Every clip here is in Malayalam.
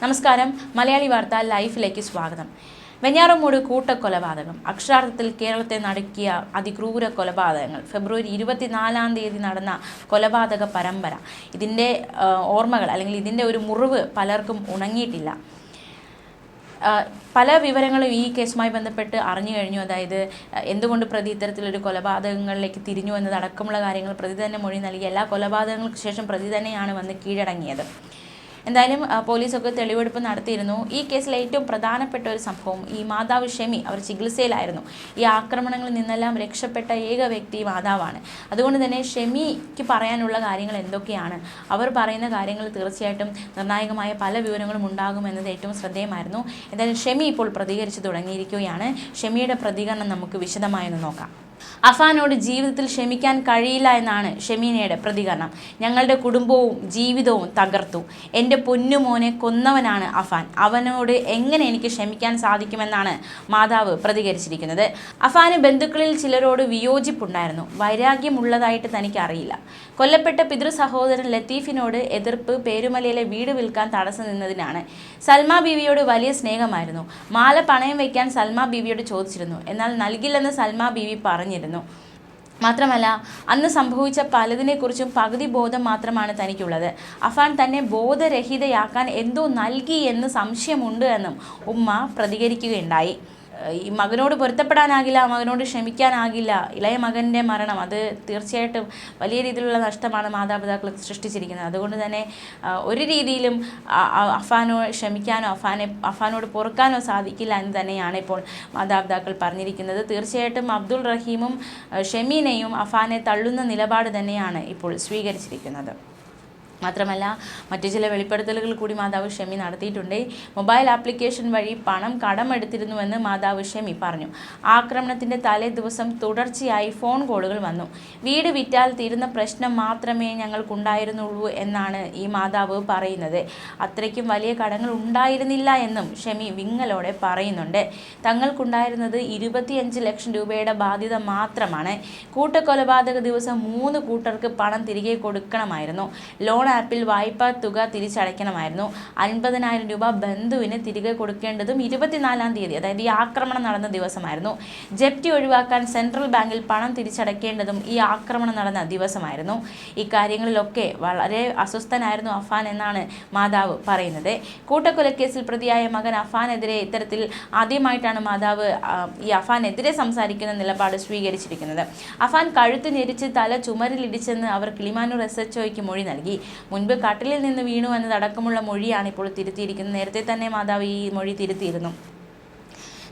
നമസ്കാരം. മലയാളി വാർത്ത ലൈഫിലേക്ക് സ്വാഗതം. വെഞ്ഞാറമൂട് കൂട്ടക്കൊലപാതകം. അക്ഷരാർത്ഥത്തിൽ കേരളത്തെ നടക്കിയ അതിക്രൂര കൊലപാതകങ്ങൾ. ഫെബ്രുവരി ഇരുപത്തിനാലാം തീയതി നടന്ന കൊലപാതക പരമ്പര. ഇതിന്റെ ഓർമ്മകൾ അല്ലെങ്കിൽ ഇതിന്റെ ഒരു മുറിവ് പലർക്കും ഉണങ്ങിയിട്ടില്ല. പല വിവരങ്ങളും ഈ കേസുമായി ബന്ധപ്പെട്ട് അറിഞ്ഞു കഴിഞ്ഞു. അതായത് എന്തുകൊണ്ട് പ്രതി ഇത്തരത്തിലൊരു കൊലപാതകങ്ങളിലേക്ക് തിരിഞ്ഞു എന്നതടക്കമുള്ള കാര്യങ്ങൾ പ്രതി തന്നെ മൊഴി നൽകി. എല്ലാ കൊലപാതകങ്ങൾക്ക് ശേഷം പ്രതി തന്നെയാണ് വന്ന് കീഴടങ്ങിയത്. എന്തായാലും പോലീസൊക്കെ തെളിവെടുപ്പ് നടത്തിയിരുന്നു. ഈ കേസിൽ ഏറ്റവും പ്രധാനപ്പെട്ട ഒരു സംഭവം ഈ മാതാവ് ഷെമി അവർ ചികിത്സയിലായിരുന്നു. ഈ ആക്രമണങ്ങളിൽ നിന്നെല്ലാം രക്ഷപ്പെട്ട ഏക വ്യക്തി മാതാവാണ്. അതുകൊണ്ട് തന്നെ ഷെമിക്ക് പറയാനുള്ള കാര്യങ്ങൾ എന്തൊക്കെയാണ്? അവർ പറയുന്ന കാര്യങ്ങൾ തീർച്ചയായിട്ടും നിർണായകമായ പല വിവരങ്ങളും ഉണ്ടാകുമെന്നത് ഏറ്റവും ശ്രദ്ധേയമായിരുന്നു. എന്തായാലും ഷെമി ഇപ്പോൾ പ്രതികരിച്ചു തുടങ്ങിയിരിക്കുകയാണ്. ഷെമിയുടെ പ്രതികരണം നമുക്ക് വിശദമായി ഒന്ന് നോക്കാം. അഫാനോട് ജീവിതത്തിൽ ക്ഷമിക്കാൻ കഴിയില്ല എന്നാണ് ഷെമീനയുടെ പ്രതികരണം. ഞങ്ങളുടെ കുടുംബവും ജീവിതവും തകർത്തു. എന്റെ പൊന്നുമോനെ കൊന്നവനാണ് അഫാൻ. അവനോട് എങ്ങനെ എനിക്ക് ക്ഷമിക്കാൻ സാധിക്കുമെന്നാണ് മാതാവ് പ്രതികരിച്ചിരിക്കുന്നത്. അഫാന് ബന്ധുക്കളിൽ ചിലരോട് വിയോജിപ്പുണ്ടായിരുന്നു. വൈരാഗ്യമുള്ളതായിട്ട് തനിക്ക് അറിയില്ല കൊല്ലപ്പെട്ട പിതൃ സഹോദരൻ ലത്തീഫിനോട് എതിർപ്പ് പേരുമലയിലെ വീട് വിൽക്കാൻ തടസ്സം നിന്നതിനാണ് സൽമ ബീവിയോട് വലിയ സ്നേഹമായിരുന്നു. മാല പണയം വയ്ക്കാൻ സൽമ ബീവിയോട് ചോദിച്ചിരുന്നു. എന്നാൽ നൽകില്ലെന്ന് സൽമ ബീവി പറഞ്ഞിരുന്നു മാത്രമല്ല അന്ന് സംഭവിച്ച പലതിനെക്കുറിച്ചും പകുതി ബോധം മാത്രമാണ് തനിക്കുള്ളത്. അഫാൻ തന്നെ ബോധരഹിതയാക്കാൻ എന്തോ നൽകി എന്ന് സംശയമുണ്ട് എന്നും ഉമ്മ പ്രതികരിക്കുകയുണ്ടായി. ഈ മകനോട് പൊരുത്തപ്പെടാനാകില്ല മകനോട് ക്ഷമിക്കാനാകില്ല ഇളയ മകന്റെ മരണം അത് തീർച്ചയായിട്ടും വലിയ രീതിയിലുള്ള നഷ്ടമാണ് മാതാപിതാക്കൾ സൃഷ്ടിച്ചിരിക്കുന്നത്. അതുകൊണ്ട് തന്നെ ഒരു രീതിയിലും അഫാനോ ക്ഷമിക്കാനോ അഫാനെ അഫാനോട് പൊറുക്കാനോ സാധിക്കില്ല എന്ന് തന്നെയാണ് ഇപ്പോൾ മാതാപിതാക്കൾ പറഞ്ഞിരിക്കുന്നത്. തീർച്ചയായിട്ടും അബ്ദുൾ റഹീമും ഷെമീനയും അഫാനെ തള്ളുന്ന നിലപാട് തന്നെയാണ് ഇപ്പോൾ സ്വീകരിച്ചിരിക്കുന്നത്. മാത്രമല്ല മറ്റു ചില വെളിപ്പെടുത്തലുകൾ കൂടി മാതാവ് ഷെമി നടത്തിയിട്ടുണ്ട്. മൊബൈൽ ആപ്ലിക്കേഷൻ വഴി പണം കടമെടുത്തിരുന്നുവെന്ന് മാതാവ് ഷെമി പറഞ്ഞു. ആക്രമണത്തിന്റെ തലേ ദിവസം തുടർച്ചയായി ഫോൺ കോളുകൾ വന്നു. വീട് വിറ്റാൽ തീരുന്ന പ്രശ്നം മാത്രമേ ഞങ്ങൾക്കുണ്ടായിരുന്നുള്ളൂ എന്നാണ് ഈ മാതാവ് പറയുന്നത്. അത്രയ്ക്കും വലിയ കടങ്ങൾ ഉണ്ടായിരുന്നില്ല എന്നും ഷെമി വിങ്ങലോടെ പറയുന്നുണ്ട്. തങ്ങൾക്കുണ്ടായിരുന്നത് ഇരുപത്തിയഞ്ച് ലക്ഷം രൂപയുടെ ബാധ്യത മാത്രമാണ്. കൂട്ടക്കൊലപാതക ദിവസം മൂന്ന് കൂട്ടർക്ക് പണം തിരികെ കൊടുക്കണമായിരുന്നു. ലോൺ ആപ്പിൽ വായ്പാ തുക തിരിച്ചടയ്ക്കണമായിരുന്നു. അൻപതിനായിരം രൂപ ബന്ധുവിന് തിരികെ കൊടുക്കേണ്ടതും ഇരുപത്തിനാലാം തീയതി അതായത് ഈ ആക്രമണം നടന്ന ദിവസമായിരുന്നു. ജപ്തി ഒഴിവാക്കാൻ സെൻട്രൽ ബാങ്കിൽ പണം തിരിച്ചടയ്ക്കേണ്ടതും ഈ ആക്രമണം നടന്ന ദിവസമായിരുന്നു. ഈ കാര്യങ്ങളിലൊക്കെ വളരെ അസ്വസ്ഥനായിരുന്നു അഫാൻ എന്നാണ് മാതാവ് പറയുന്നത്. കൂട്ടക്കൊലക്കേസിൽ പ്രതിയായ മകൻ അഫാനെതിരെ ഇത്തരത്തിൽ ആദ്യമായിട്ടാണ് മാതാവ് ഈ അഫാനെതിരെ സംസാരിക്കുന്ന നിലപാട് സ്വീകരിച്ചിരിക്കുന്നത്. അഫാൻ കഴുത്ത് ഞെരിച്ച് തല ചുമരിലിടിച്ചെന്ന് അവർ കിളിമാനൂർ എസ് എച്ച് ഒയ്ക്ക് മൊഴി നൽകി. മുൻപ് കട്ടിലിൽ നിന്ന് വീണു എന്നതടക്കമുള്ള മൊഴിയാണ് ഇപ്പോൾ തിരുത്തിയിരിക്കുന്നത്. നേരത്തെ തന്നെ മാതാവ് ഈ മൊഴി തിരുത്തിയിരുന്നു.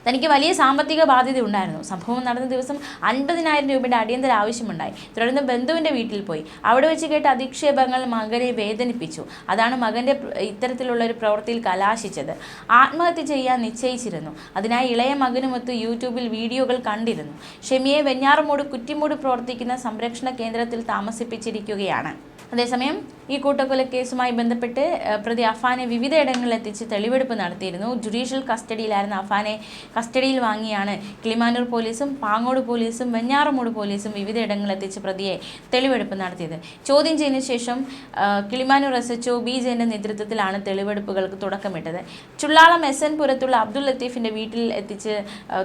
തനിക്ക് വലിയ സാമ്പത്തിക ബാധ്യത ഉണ്ടായിരുന്നു. സംഭവം നടന്ന ദിവസം അൻപതിനായിരം രൂപയുടെ അടിയന്തര ആവശ്യമുണ്ടായി. തുടർന്ന് ബന്ധുവിന്റെ വീട്ടിൽ പോയി. അവിടെ വെച്ച് കേട്ട അധിക്ഷേപങ്ങൾ മകനെ വേദനിപ്പിച്ചു. അതാണ് മകന്റെ ഇത്തരത്തിലുള്ള ഒരു പ്രവൃത്തിയിൽ കലാശിച്ചത്. ആത്മഹത്യ ചെയ്യാൻ നിശ്ചയിച്ചിരുന്നു. അതിനായി ഇളയ മകനുമൊത്ത് യൂട്യൂബിൽ വീഡിയോകൾ കണ്ടിരുന്നു. ഷെമിയെ വെഞ്ഞാറമൂട് കുറ്റിമൂട് പ്രവർത്തിക്കുന്ന സംരക്ഷണ കേന്ദ്രത്തിൽ താമസിപ്പിച്ചിരിക്കുകയാണ്. അതേസമയം ഈ കൂട്ടക്കൊല കേസുമായി ബന്ധപ്പെട്ട് പ്രതി അഫാനെ വിവിധയിടങ്ങളിൽ എത്തിച്ച് തെളിവെടുപ്പ് നടത്തിയിരുന്നു. ജുഡീഷ്യൽ കസ്റ്റഡിയിലായിരുന്ന അഫാനെ കസ്റ്റഡിയിൽ വാങ്ങിയാണ് കിളിമാനൂർ പോലീസും പാങ്ങോട് പോലീസും വെഞ്ഞാറമൂട് പോലീസും വിവിധയിടങ്ങളിൽ എത്തിച്ച് പ്രതിയെ തെളിവെടുപ്പ് നടത്തിയത്. ചോദ്യം ചെയ്തതിനു ശേഷം Kilimanoor S H O B ജെന്റെ നേതൃത്വത്തിലാണ് തെളിവെടുപ്പുകൾക്ക് തുടക്കമിട്ടത്. ചുള്ളാളം എസ് എൻ പുരത്തുള്ള അബ്ദുൾ ലത്തീഫിന്റെ വീട്ടിൽ എത്തിച്ച്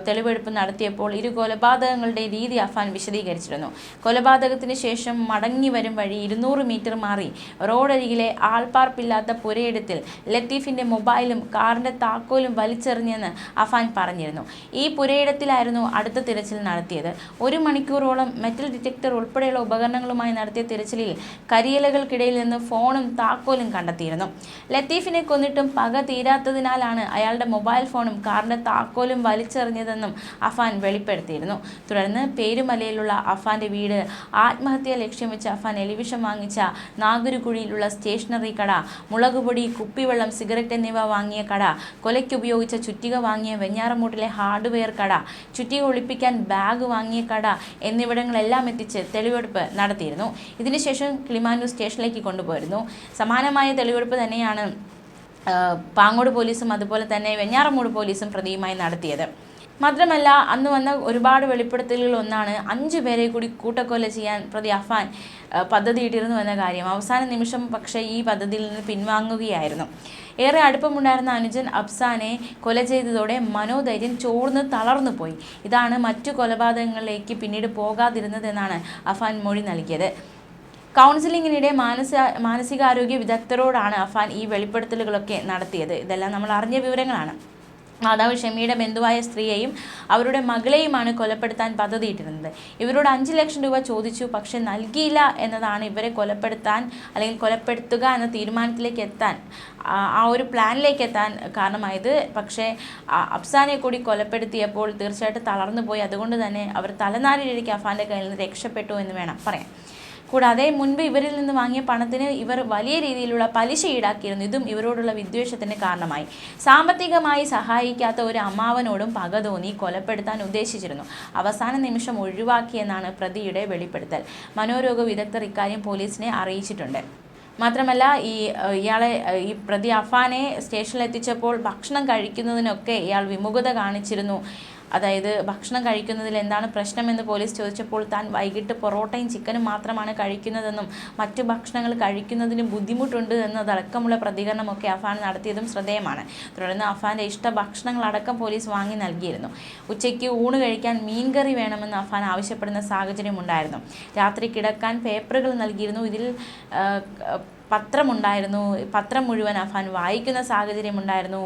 തെളിവെടുപ്പ് നടത്തിയപ്പോൾ ഇരു കൊലപാതകങ്ങളുടെ രീതി അഫാൻ വിശദീകരിച്ചിരുന്നു. കൊലപാതകത്തിന് ശേഷം മടങ്ങി വരും വഴി ഇരുന്നൂറ് മീറ്റർ മാറി. റോഡരികിലെ ആൾപ്പാർപ്പില്ലാത്ത പുരയിടത്തിൽ ലത്തീഫിന്റെ മൊബൈലും കാറിന്റെ താക്കോലും വലിച്ചെറിഞ്ഞെന്ന് അഫാൻ പറഞ്ഞിരുന്നു. ഈ പുരയിടത്തിലായിരുന്നു അടുത്ത തിരച്ചിൽ നടത്തിയത്. ഒരു മണിക്കൂറോളം മെറ്റൽ ഡിറ്റക്ടർ ഉൾപ്പെടെയുള്ള ഉപകരണങ്ങളുമായി നടത്തിയ തിരച്ചിലിൽ കരിയിലകൾക്കിടയിൽ നിന്ന് ഫോണും താക്കോലും കണ്ടെത്തിയിരുന്നു. ലത്തീഫിനെ കൊന്നിട്ടും പക തീരാത്തതിനാലാണ് അയാളുടെ മൊബൈൽ ഫോണും കാറിന്റെ താക്കോലും വലിച്ചെറിഞ്ഞതെന്നും അഫാൻ വെളിപ്പെടുത്തിയിരുന്നു. തുടർന്ന് പേരുമലയിലുള്ള അഫാന്റെ വീട് ആത്മഹത്യ ലക്ഷ്യം വെച്ച് അഫാൻ എലിവിഷം വാങ്ങിച്ച നാഗുരുകുഴിയിലുള്ള സ്റ്റേഷനറി കട മുളകുപൊടി കുപ്പിവെള്ളം സിഗരറ്റ് എന്നിവ വാങ്ങിയ കട കൊലയ്ക്കുപയോഗിച്ച ചുറ്റിക വാങ്ങിയ വെഞ്ഞാറമൂട്ടിലെ ഹാർഡ്വെയർ കട ചുറ്റിക ഒളിപ്പിക്കാൻ ബാഗ് വാങ്ങിയ കട എന്നിവിടങ്ങളെല്ലാം എത്തിച്ച് തെളിവെടുപ്പ് നടത്തിയിരുന്നു. ഇതിനുശേഷം കിളിമാനൂർ സ്റ്റേഷനിലേക്ക് കൊണ്ടുപോയിരുന്നു. സമാനമായ തെളിവെടുപ്പ് തന്നെയാണ് പാങ്ങോട് പോലീസും അതുപോലെ തന്നെ വെഞ്ഞാറമൂട് പോലീസും പ്രതിയുമായി നടത്തിയത്. മാത്രമല്ല അന്ന് വന്ന ഒരുപാട് വെളിപ്പെടുത്തലുകൾ ഒന്നാണ് അഞ്ചു പേരെ കൂടി കൂട്ടക്കൊല ചെയ്യാൻ പ്രതി അഫാൻ പദ്ധതിയിട്ടിരുന്നു എന്ന കാര്യം. അവസാന നിമിഷം പക്ഷേ ഈ പദ്ധതിയിൽ നിന്ന് പിൻവാങ്ങുകയായിരുന്നു. ഏറെ അടുപ്പമുണ്ടായിരുന്ന അനുജൻ അബ്സാനെ കൊല ചെയ്തതോടെ മനോധൈര്യം ചോർന്ന് തളർന്നു പോയി. ഇതാണ് മറ്റു കൊലപാതകങ്ങളിലേക്ക് പിന്നീട് പോകാതിരുന്നതെന്നാണ് അഫാൻ മൊഴി നൽകിയത്. കൗൺസിലിങ്ങിനിടെ മാനസ മാനസികാരോഗ്യ വിദഗ്ധരോടാണ് അഫാൻ ഈ വെളിപ്പെടുത്തലുകളൊക്കെ നടത്തിയത്. ഇതെല്ലാം നമ്മൾ അറിഞ്ഞ വിവരങ്ങളാണ്. മാതാവ് ഷമിയുടെ ബന്ധുവായ സ്ത്രീയെയും അവരുടെ മകളെയുമാണ് കൊലപ്പെടുത്താൻ പദ്ധതിയിട്ടിരുന്നത്. ഇവരോട് അഞ്ച് ലക്ഷം രൂപ ചോദിച്ചു. പക്ഷേ നൽകിയില്ല എന്നതാണ് ഇവരെ കൊലപ്പെടുത്താൻ അല്ലെങ്കിൽ കൊലപ്പെടുത്തുക എന്ന തീരുമാനത്തിലേക്ക് എത്താൻ ആ ഒരു പ്ലാനിലേക്ക് എത്താൻ കാരണമായത്. പക്ഷേ അഫ്സാനെ കൂടി കൊലപ്പെടുത്തിയപ്പോൾ തീർച്ചയായിട്ടും തളർന്നു പോയി അതുകൊണ്ട് തന്നെ അവർ തലനാരിഴയ്ക്ക് അഫാന്റെ കയ്യിൽ നിന്ന് രക്ഷപ്പെട്ടു എന്ന് വേണം പറയാൻ. കൂടാതെ മുൻപ് ഇവരിൽ നിന്ന് വാങ്ങിയ പണത്തിന് ഇവർ വലിയ രീതിയിലുള്ള പലിശ ഈടാക്കിയിരുന്നു. ഇതും ഇവരോടുള്ള വിദ്വേഷത്തിന് കാരണമായി. സാമ്പത്തികമായി സഹായിക്കാത്ത ഒരു അമ്മാവനോടും പക തോന്നി കൊലപ്പെടുത്താൻ ഉദ്ദേശിച്ചിരുന്നു. അവസാന നിമിഷം ഒഴിവാക്കിയെന്നാണ് പ്രതിയുടെ വെളിപ്പെടുത്തൽ. മനോരോഗ വിദഗ്ധർ ഇക്കാര്യം പോലീസിനെ അറിയിച്ചിട്ടുണ്ട്. മാത്രമല്ല ഈ ഇയാളെ ഈ പ്രതി അഫാനെ സ്റ്റേഷനിൽ എത്തിച്ചപ്പോൾ ഭക്ഷണം കഴിക്കുന്നതിനൊക്കെ ഇയാൾ വിമുഖത കാണിച്ചിരുന്നു. അതായത് ഭക്ഷണം കഴിക്കുന്നതിൽ എന്താണ് പ്രശ്നമെന്ന് പോലീസ് ചോദിച്ചപ്പോൾ താൻ വൈകിട്ട് പൊറോട്ടയും ചിക്കനും മാത്രമാണ് കഴിക്കുന്നതെന്നും മറ്റു ഭക്ഷണങ്ങൾ കഴിക്കുന്നതിന് ബുദ്ധിമുട്ടുണ്ട് എന്നതടക്കമുള്ള പ്രതികരണമൊക്കെ അഫാൻ നടത്തിയതും ശ്രദ്ധേയമാണ്. തുടർന്ന് അഫാന്റെ ഇഷ്ട ഭക്ഷണങ്ങളടക്കം പോലീസ് വാങ്ങി നൽകിയിരുന്നു. ഉച്ചയ്ക്ക് ഊണ് കഴിക്കാൻ മീൻകറി വേണമെന്ന് അഫാൻ ആവശ്യപ്പെടുന്ന സാഹചര്യം ഉണ്ടായിരുന്നു രാത്രി കിടക്കാൻ പേപ്പറുകൾ നൽകിയിരുന്നു. ഇതിൽ പത്രമുണ്ടായിരുന്നു. പത്രം മുഴുവൻ അഫാൻ വായിക്കുന്ന സാഹചര്യമുണ്ടായിരുന്നു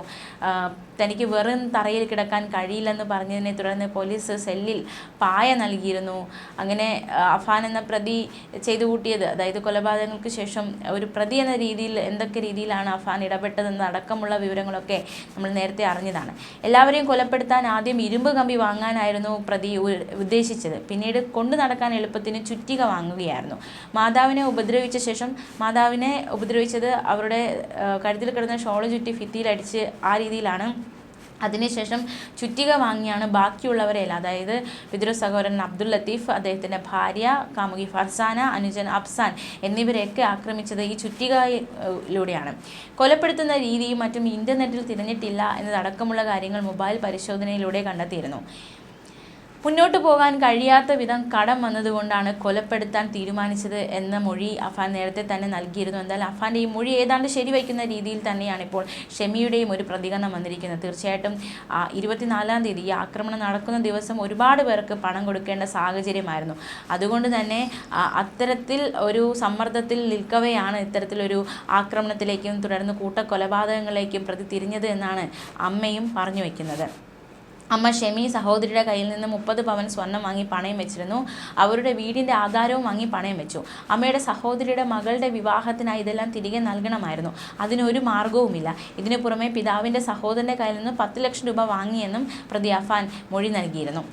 തനിക്ക് വെറും തറയിൽ കിടക്കാൻ കഴിയില്ലെന്ന് പറഞ്ഞതിനെ തുടർന്ന് പോലീസ് സെല്ലിൽ പായ നൽകിയിരുന്നു. അങ്ങനെ അഫാൻ എന്ന പ്രതി ചെയ്തു കൂട്ടിയത്. അതായത് കൊലപാതകങ്ങൾക്ക് ശേഷം ഒരു പ്രതി എന്ന രീതിയിൽ എന്തൊക്കെ രീതിയിലാണ് അഫാൻ ഇടപെട്ടതെന്ന് അടക്കമുള്ള വിവരങ്ങളൊക്കെ നമ്മൾ നേരത്തെ അറിഞ്ഞതാണ്. എല്ലാവരെയും കൊലപ്പെടുത്താൻ ആദ്യം ഇരുമ്പ് കമ്പി വാങ്ങാനായിരുന്നു പ്രതി ഉദ്ദേശിച്ചത്. പിന്നീട് കൊണ്ടു നടക്കാൻ എളുപ്പത്തിന് ചുറ്റിക വാങ്ങുകയായിരുന്നു. മാതാവിനെ ഉപദ്രവിച്ച ശേഷം മാതാവിനെ ഉപദ്രവിച്ചത് അവരുടെ കഴുത്തിൽ കിടന്ന ഷോൾ ചുറ്റി ഭിത്തിയിലടിച്ച് ആ രീതിയിലാണ്. അതിനുശേഷം ചുറ്റിക വാങ്ങിയാണ് ബാക്കിയുള്ളവരെല്ലാം അതായത് പിതൃ സഹോദരൻ അബ്ദുൽ ലത്തീഫ് അദ്ദേഹത്തിന്റെ ഭാര്യ കാമുകി ഫർസാന അനുജൻ അഫ്സാൻ എന്നിവരെയൊക്കെ ആക്രമിച്ചത് ഈ ചുറ്റികയിലൂടെയാണ്. കൊലപ്പെടുത്തുന്ന രീതിയും മറ്റും ഇന്റർനെറ്റിൽ തിരഞ്ഞിട്ടില്ല എന്നതടക്കമുള്ള കാര്യങ്ങൾ മൊബൈൽ പരിശോധനയിലൂടെ കണ്ടെത്തിയിരുന്നു. മുന്നോട്ട് പോകാൻ കഴിയാത്ത വിധം കടം വന്നതുകൊണ്ടാണ് കൊലപ്പെടുത്താൻ തീരുമാനിച്ചത് എന്ന മൊഴി അഫാൻ നേരത്തെ തന്നെ നൽകിയിരുന്നു. എന്നാൽ അഫാന്റെ ഈ മൊഴി ഏതാണ്ട് ശരിവയ്ക്കുന്ന രീതിയിൽ തന്നെയാണ് ഇപ്പോൾ ഷെമിയുടെയും ഒരു പ്രതികരണം വന്നിരിക്കുന്നത്. തീർച്ചയായിട്ടും ഇരുപത്തിനാലാം തീയതി ഈ ആക്രമണം നടക്കുന്ന ദിവസം ഒരുപാട് പേർക്ക് പണം കൊടുക്കേണ്ട സാഹചര്യമായിരുന്നു. അതുകൊണ്ട് തന്നെ അത്തരത്തിൽ ഒരു സമ്മർദ്ദത്തിൽ നിൽക്കവെയാണ് ഇത്തരത്തിലൊരു ആക്രമണത്തിലേക്കും തുടർന്ന് കൂട്ടക്കൊലപാതകങ്ങളിലേക്കും പ്രതി തിരിഞ്ഞത് എന്നാണ് അമ്മയും പറഞ്ഞു വയ്ക്കുന്നത് അമ്മ ഷെമി സഹോദരിയുടെ കയ്യിൽ നിന്ന് മുപ്പത് പവൻ സ്വർണം വാങ്ങി പണയം വെച്ചിരുന്നു. അവരുടെ വീടിന്റെ ആധാരവും വാങ്ങി പണയം വെച്ചു. അമ്മയുടെ സഹോദരിയുടെ മകളുടെ വിവാഹത്തിനായി ഇതെല്ലാം തിരികെ നൽകണമായിരുന്നു. അതിനൊരു മാർഗവുമില്ല ഇതിനു പുറമെ പിതാവിന്റെ സഹോദരന്റെ കയ്യിൽ നിന്ന് പത്ത് ലക്ഷം രൂപ വാങ്ങിയെന്നും പ്രതി അഫാൻ മൊഴി നൽകിയിരുന്നു.